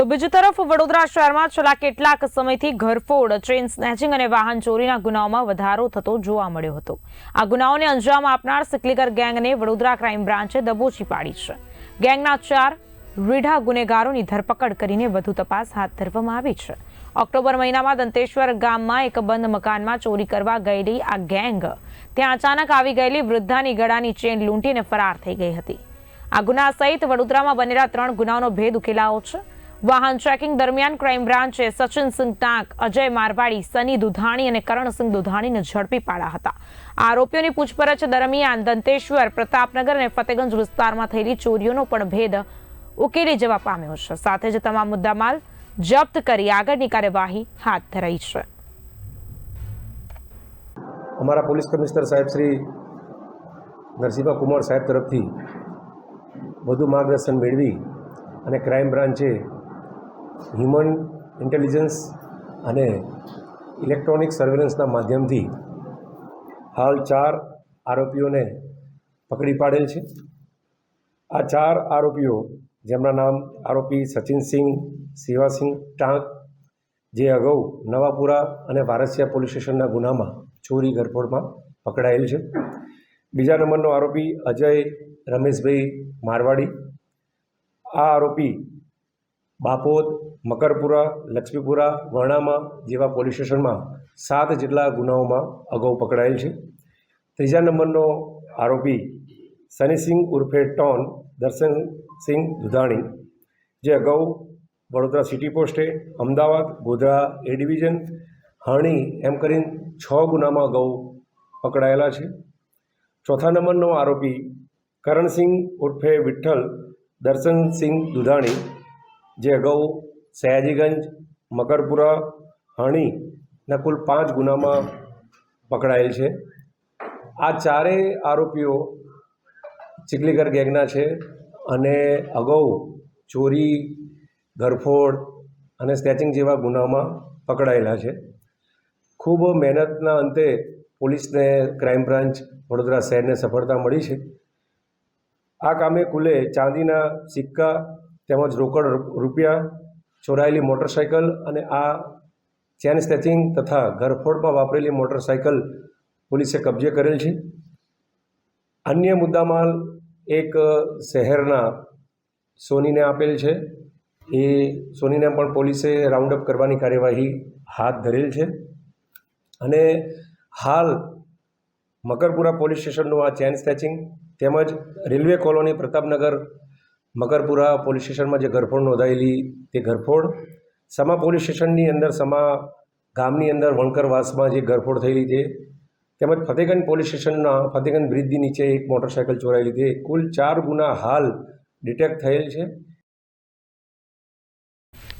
તો બીજી તરફ વડોદરા શહેરમાં છેલ્લા કેટલાક સમયથી ઘરફોડ ટ્રેન સ્નેચિંગ અને વાહન ચોરીના ગુનાઓમાં વધારો થતો જોવા મળ્યો હતો. આ ગુનાઓને અંજામ આપનાર સિકલીકર ગેંગને વડોદરા ક્રાઇમ બ્રાન્ચે દબોચી પાડી છે. ગેંગના ચાર રીઢા ગુનેગારોની ધરપકડ કરીને વધુ તપાસ હાથ ધરવામાં આવી છે. ઓક્ટોબર મહિનામાં દંતેશ્વર ગામમાં એક બંધ મકાનમાં ચોરી કરવા ગયેલી આ ગેંગ, ત્યાં અચાનક આવી ગયેલી વૃદ્ધાની ગળાની ચેન લૂંટીને ફરાર થઈ ગઈ હતી. આ ગુના સહિત વડોદરામાં બનેલા ત્રણ ગુનાઓનો ભેદ ઉકેલાયો છે. વાહન ચેકિંગ દરમિયાન ક્રાઇમ બ્રાન્ચે સચિન સિંહ ટાંક, અજય મારવાડી, સની દુધાણી અને કરણસિંહ દુધાણીને ઝડપી પાડ્યા હતા. આરોપીઓની પૂછપરછ દરમિયાન દંતેશ્વર, પ્રતાપનગર અને ફતેગંજ વિસ્તારમાં થયેલી ચોરીઓનો પણ ભેદ ઉકેલી જવા પામ્યો છે. સાથે જ તમામ મુદ્દામાલ જપ્ત કરી આગળની કાર્યવાહી હાથ ધરાઈ છે. અમારા પોલીસ કમિશનર સાહેબ શ્રી નરસિંહા કુમાર સાહેબ તરફથી વધુ માર્ગદર્શન મેળવી અને ક્રાઇમ બ્રાન્ચે હ્યુમન ઇન્ટેલિજન્સ અને ઇલેક્ટ્રોનિક સર્વેલન્સના માધ્યમથી હાલ ચાર આરોપીઓને પકડી પાડેલ છે. આ ચાર આરોપીઓ, જેમના નામ આરોપી સચિનસિંહ શિવાસિંહ ટાંક, જે અગાઉ નવાપુરા અને વારસિયા પોલીસ સ્ટેશનના ગુનામાં ચોરી ગરફોડમાં પકડાયેલ છે. બીજા નંબરનો આરોપી અજય રમેશભાઈ મારવાડી. આ આરોપી બાપોદ, મકરપુરા, લક્ષ્મીપુરા, વર્ણામા જેવા પોલીસ સ્ટેશનમાં સાત જેટલા ગુનાઓમાં અગાઉ પકડાયેલ છે. ત્રીજા નંબરનો આરોપી સનીસિંહ ઉર્ફે ટોન દર્શનસિંહ દુધાણી, જે અગાઉ વડોદરા સિટી પોસ્ટે અમદાવાદ, ગોધરા એ ડિવિઝન, હરણી એમ કરીને છ ગુનામાં અગાઉ પકડાયેલા છે. ચોથા નંબરનો આરોપી કરણસિંહ ઉર્ફે વિઠ્ઠલ દર્શનસિંહ દુધાણી જે અગાઉ સયાજીગંજ, મકરપુરા હણીના કુલ પાંચ ગુનામાં પકડાયેલ છે. આ ચારેય આરોપીઓ ચીખલીગર ગેંગના છે અને અગાઉ ચોરી ઘરફોડ અને સ્નેચિંગ જેવા ગુનામાં પકડાયેલા છે. ખૂબ મહેનતના અંતે પોલીસને ક્રાઇમ બ્રાન્ચ વડોદરા શહેરને સફળતા મળી છે. આ કામે કુલે ચાંદીના સિક્કા તેમજ રોકડ રૂપિયા, ચોરાયેલી મોટરસાઇકલ અને આ ચેન સ્નેચિંગ તથા ઘરફોડમાં વાપરેલી મોટરસાઇકલ પોલીસે કબજે કરેલ છે. અન્ય મુદ્દામાલ એક શહેરના સોનીને આપેલ છે. એ સોનીને પણ પોલીસે રાઉન્ડ અપ કરવાની કાર્યવાહી હાથ ધરેલ છે. અને હાલ મકરપુરા પોલીસ સ્ટેશનનું આ ચેન સ્નેચિંગ તેમજ railway colony Pratapnagar Makarpura police સ્ટેશનમાં જે ઘરફોડ નોંધાયેલી તે ઘરફોડ, સમા પોલીસ સ્ટેશનની અંદર, સમા ગામની અંદર વણકરવાસમાં જે ઘરફોડ થયેલી છે, તેમજ ફતેગંજ પોલીસ સ્ટેશનના ફતેગંજ બ્રિજની નીચે એક મોટરસાઇકલ ચોરાયેલી છે. કુલ ચાર ગુના હાલ ડિટેક્ટ થયેલ છે.